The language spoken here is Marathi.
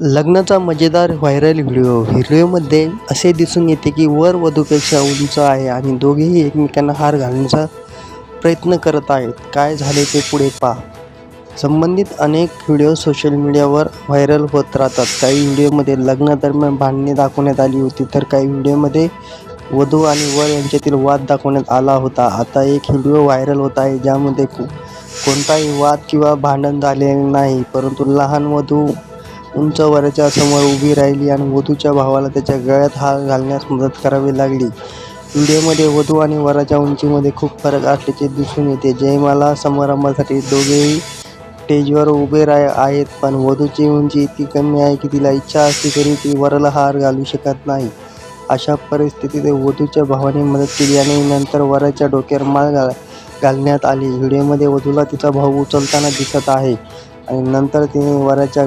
लग्नाचा मजेदार व्हायरल व्हिडिओ. व्हिडिओमध्ये असे दिसून येते की वर वधूपेक्षा उंच आहे आणि दोघेही एकमेकांना हार घालण्याचा प्रयत्न करत आहेत. काय झाले ते पुढे पहा. संबंधित अनेक व्हिडिओ सोशल मीडियावर व्हायरल होत राहतात. काही व्हिडिओमध्ये लग्नादरम्यान भांडणे दाखवण्यात आली होती तर काही व्हिडिओमध्ये वधू आणि वर यांच्यातील वाद दाखवण्यात आला होता. आता एक व्हिडिओ व्हायरल होत आहे ज्यामध्ये कोणताही वाद किंवा भांडण झालेले नाही परंतु लहान वधू उंच वराच्या समोर उभी राहिली आणि वधूच्या भावाला त्याच्या गळ्यात हार घालण्यास मदत करावी लागली. व्हिडिओमध्ये वधू आणि वराच्या उंचीमध्ये खूप फरक असल्याचे दिसून येते. जयमाला समारंभासाठी दोघेही स्टेजवर उभे राह आहेत पण वधूची उंची इतकी कमी आहे की तिला इच्छा असली तरी ती वराला हार घालू शकत नाही. अशा परिस्थितीत वधूच्या भावाने मदत केली आणि नंतर वराच्या डोक्यावर माळ घाल घालण्यात आली. व्हिडिओमध्ये वधूला तिचा भाऊ उचलताना दिसत आहे आणि नंतर तिने वराच्या